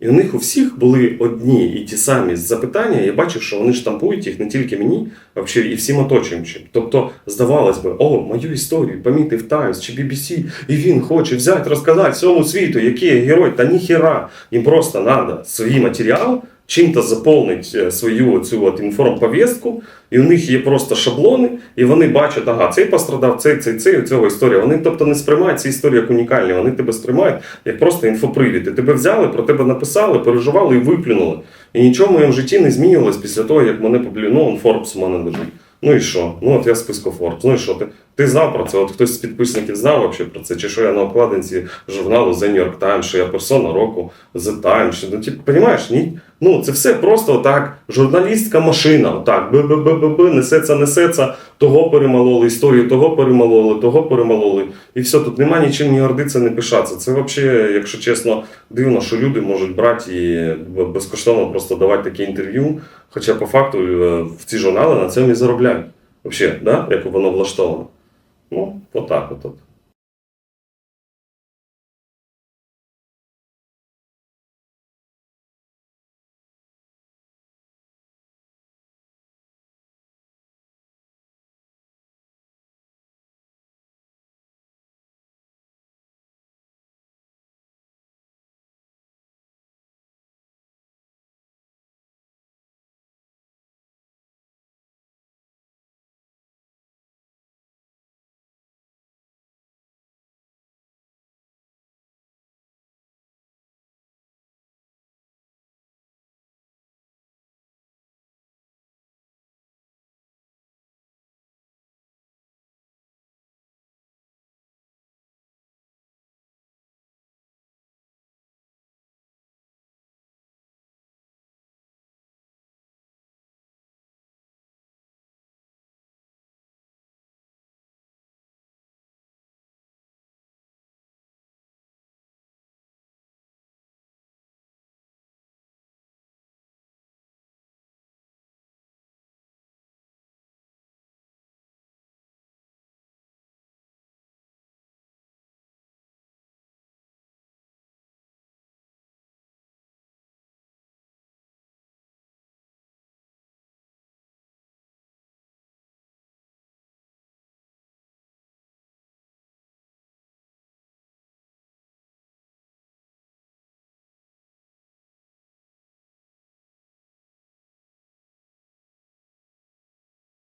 І у них у всіх були одні і ті самі запитання. Я бачив, що вони штампують їх не тільки мені, а взагалі і всім оточуючим. Тобто, здавалось би, о, мою історію помітив Таймс чи BBC, і він хоче взяти, розказати всьому світу, який я герой, та ніхіра. Їм просто треба свій матеріал чим-то заповнить свою цю от інформповістку, і у них є просто шаблони, і вони бачать, ага, цей пострадав, цей, цей, цей, у цього історія. Вони тобто не сприймають ці історії як унікальні, вони тебе сприймають як просто інфопривід. І тебе взяли, про тебе написали, переживали і виплюнули. І нічого в моєму житті не змінювалось після того, як мене публі... ну, он Forbes у мене лежить. Ну і що? Ну от я списку Forbes. Ну і що? Ти, ти знав про це? От хтось з підписників знав вообще про це? Чи що я на обкладинці журналу The New York Times, що я персона року The Times? Ну, ти розумієш, ні? Ну, це все просто отак, журналістська машина, отак, б-б-б-б, несеться, несеться, того перемололи, історію того перемололи, того перемололи. І все, тут нема нічим ні гордитися, не пишатися. Це взагалі, якщо чесно, дивно, що люди можуть брати і безкоштовно просто давати такі інтерв'ю. Хоча по факту е, в ці журнали на цьому і заробляють. Взагалі, да? як воно влаштовано. Ну, отак от. от.